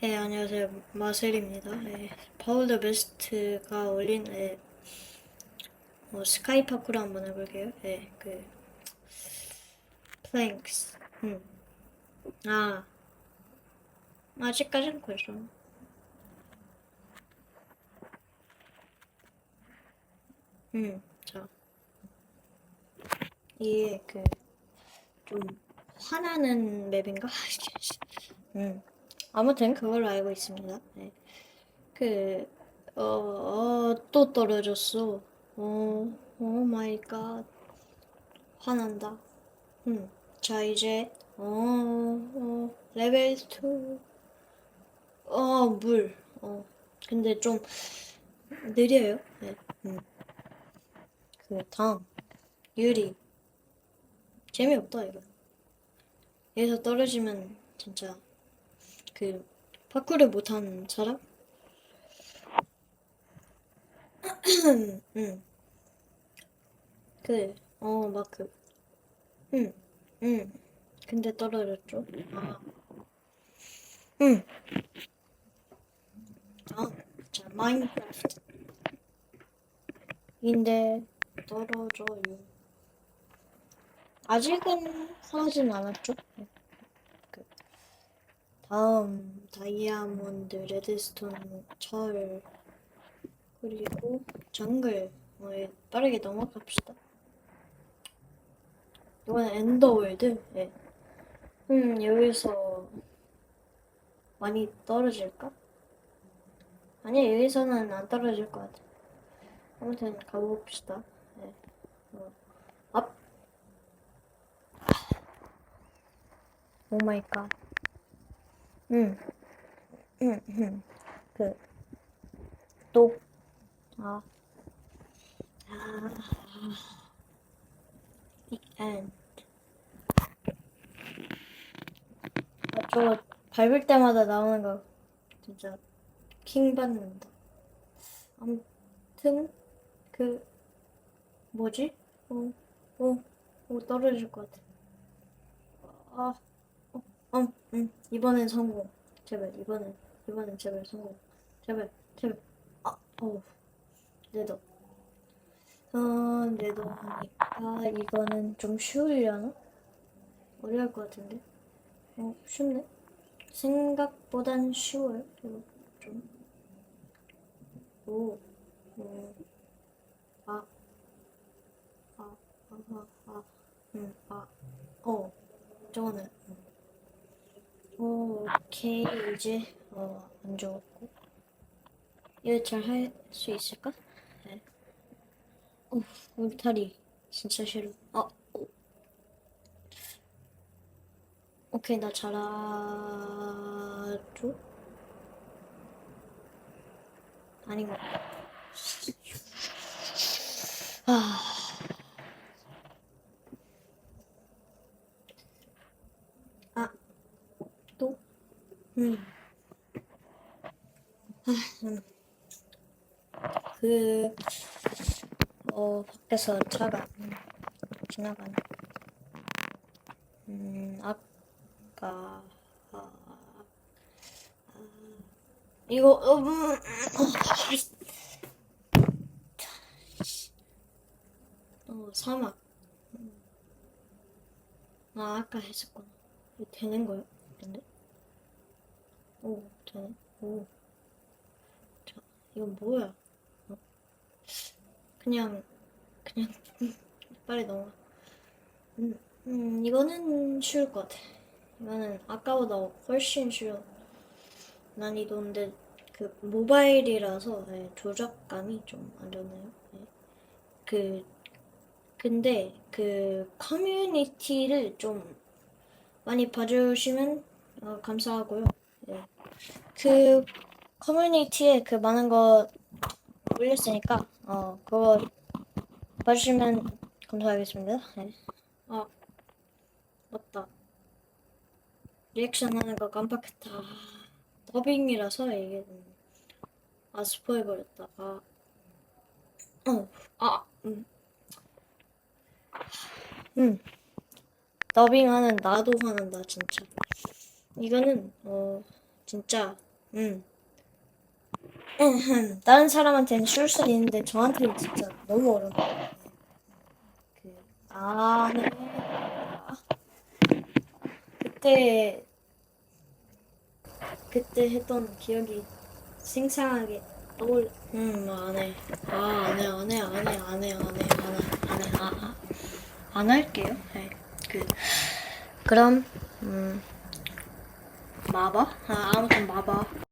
네, 안녕하세요. 마셀입니다. 네, 파울 더 베스트가 올린 네, 뭐 스카이 파쿠를 한번 해볼게요. 네, 그 플랭크스. 음. 아, 아직까지는 그렇죠. 음, 자, 이게 그 좀 화나는 맵인가? 음. 아무튼 그걸로 알고 있습니다. 네. 그, 어, 어, 또 떨어졌어. 어, 오 마이 갓. 화난다. 음, 자, 이제, 어, 어, 레벨 2. 어, 물. 어, 근데 좀 느려요. 네. 음. 그, 다음. 유리. 재미없다, 이거. 여기서 떨어지면 진짜 그 파쿠를 못하는 사람? 응. 그, 어, 막 그, 응, 응. 근데 떨어졌죠? 아. 응. 아, 자, 마인크래프트. 인데 떨어져요. 아직은 상하진 않았죠? 네. 그, 다음 다이아몬드, 레드스톤, 철 그리고 정글 어, 예, 빠르게 넘어갑시다. 이번엔 엔더월드. 예. 음 여기서 많이 떨어질까? 아니야 여기서는 안 떨어질 것 같아. 아무튼 가봅시다. 예. 어, 앞. 오 마이 갓. 응, 응, 응. 그, 또, 아, 아, end. 아, 저거 밟을 때마다 나오는 거 진짜 킹 받는다. 아무튼, 그, 뭐지? 어, 어, 어, 떨어질 것 같아. 아, 어, 음, 음, 이번엔 성공. 제발, 이번엔, 이번엔 제발 성공. 제발, 제발. 아, 어우, 내도. 어, 내도니까 이거는 좀 쉬우려나? 어려울 것 같은데? 어, 쉽네. 생각보단 쉬워요. 이거 좀. 오, 오, 아, 아, 아, 아, 아, 음, 아, 어, 저거는. 음. 오케이 이제 어, 안 적었고 이거 잘 할 수 있을까? 네. 어, 울타리 진짜 싫어. 아, 오. 오케이 나 잘하죠? 아닌 것 같아. 아, 아, 또? 음. 그, 어, 밖에서 차가 음, 지나가네. 음, 아까, 아, 아, 이거, 어, 음, 어, 사막. 음. 아, 아까 했었구나. 되는 거요? 근데? 오, 되네. 오. 자, 이건 뭐야? 어? 그냥, 그냥, 빨리 넘어가. 음, 음, 이거는 쉬울 것 같아. 이거는 아까보다 훨씬 쉬운 난이도인데, 그, 모바일이라서, 네, 조작감이 좀 안 좋네요. 네. 그, 근데, 그, 커뮤니티를 좀 많이 봐주시면 어, 감사하고요. 네. 그, 커뮤니티에 그 많은 거 올렸으니까, 어, 그거 봐주시면 감사하겠습니다. 네. 아, 맞다. 리액션 하는 거 깜빡했다. 더빙이라서 이게, 음, 아, 스포해버렸다. 아, 어, 아, 음. 음, 더빙하는 나도 화난다, 진짜. 이거는, 어, 진짜 음. 에헴. 다른 사람한테는 쉬울 수도 있는데 저한테는 진짜 너무 어려운. 그, 아, 네. 그때, 그때 했던 기억이 생생하게 떠올, 음, 안 해. 아, 안 해, 안 해, 안 해, 안 해, 안 해, 안 해, 안 해, 아, 아. 안 할게요. 네. 그, 그럼, 음, 마바? 아, 아무튼 마바.